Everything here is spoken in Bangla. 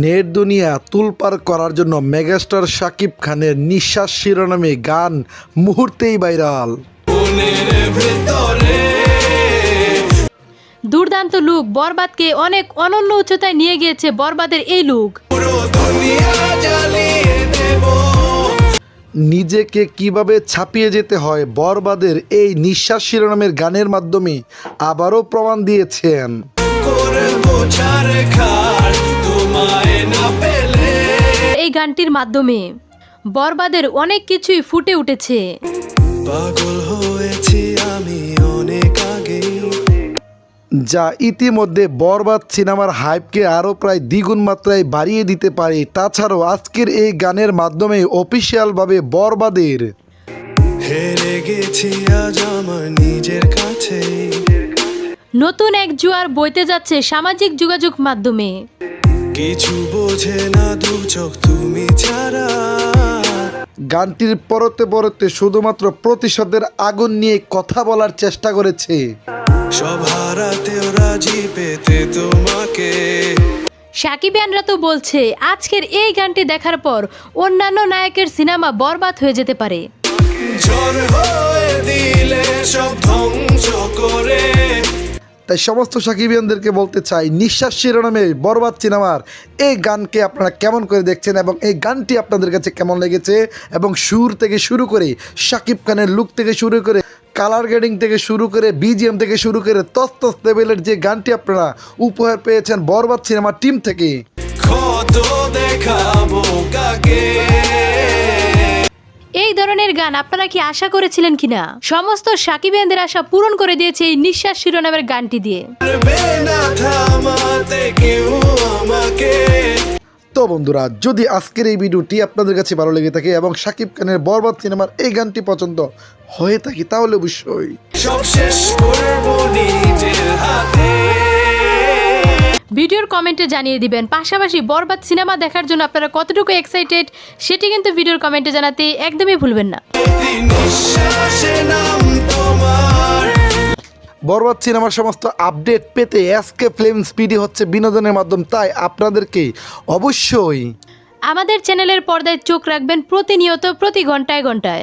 নেট দুনিয়া তুলপার করার জন্য মেগাস্টার শাকিব খানের নিঃশ্বাস শিরোনামে গান মুহূর্তেই ভাইরাল। দুর্দান্ত লুক বরবাদকে অনেক অনন্য উচ্চতায় নিয়ে গিয়েছে বরবাদের এই লুক। নিজেকে কীভাবে ছাপিয়ে যেতে হয় বরবাদের এই নিঃশ্বাস শিরোনামের গানের মাধ্যমে আবারও প্রমাণ দিয়েছেন। গানটির মাধ্যমে। বরবাদের অনেক কিছুই ফুটে উঠেছে। পাগল হয়েছি আমি অনেক আগেই। যা ইতিমধ্যে বরবাদ সিনেমার হাইপকে আরও প্রায় দ্বিগুণ মাত্রায় বাড়িয়ে দিতে পারে তাছাড়াও আজকের এই গানের মাধ্যমে অফিসিয়ালভাবে বরবাদের। হেরে গেছি আজ আমার নিজের কাছে। নতুন এক জুয়ার বইতে যাচ্ছে সামাজিক যোগাযোগ মাধ্যমে। কিছু বোঝে না দু চোখ তুমি ছাড়া। গানটির পরতে পরতে শুধুমাত্র প্রতিশোধের আগুন নিয়ে কথা বলার চেষ্টা করেছে। সব হারাতেও রাজি পেতে তোমাকে। সাকিবিয়ানরা তো বলছে আজকের এই গানটি দেখার পর অন্যান্য নায়কের সিনেমা বরবাদ হয়ে যেতে পারে। ঝড় হয়ে দিলে সব ধ্বংস করে তাই সমস্ত সাকিবিয়ানদেরকে বলতে চাই, নিঃশ্বাস শিরোনামে বরবাদ সিনেমার এই গানকে আপনারা কেমন করে দেখছেন এবং এই গানটি আপনাদের কাছে কেমন লেগেছে? এবং সুর থেকে শুরু করে সাকিব খানের লুক থেকে শুরু করে কালার গ্রেডিং থেকে শুরু করে বিজিএম থেকে শুরু করে তস্তস লেভেলের যে গানটি আপনারা উপহার পেয়েছেন বরবাদ সিনেমার টিম থেকে। দেখাবো কাকে? এই ধরনের গান আপনারা কি আশা করেছিলেন কিনা? সমস্ত সাকিবিয়ানদের আশা পূরণ করে দিয়েছে এই নিঃশ্বাস শিরোনামের গানটি দিয়ে। তো বন্ধুরা যদি আজকের এই ভিডিওটি আপনাদের কাছে ভালো লেগে থাকে এবং সাকিব খানের বরবাদ সিনেমার এই গানটি পছন্দ হয়ে থাকে তাহলে অবশ্যই। সব শেষ করব নিজের হাতে ভিডিওর কমেন্টে জানিয়ে দিবেন। পাশাপাশি বরবাদ সিনেমা দেখার জন্য আপনারা কতটুকু এক্সাইটেড সেটি কিন্তু ভিডিওর কমেন্টে জানাতে একদমই ভুলবেন না। বরবাদ সিনেমার সমস্ত আপডেট পেতে এসকে ফিল্ম স্পিডি হচ্ছে বিনোদনের মাধ্যম তাই আপনাদেরকে অবশ্যই আমাদের চ্যানেলের পর্দায় চোখ রাখবেন প্রতিনিয়ত প্রতি ঘন্টায় ঘন্টায়।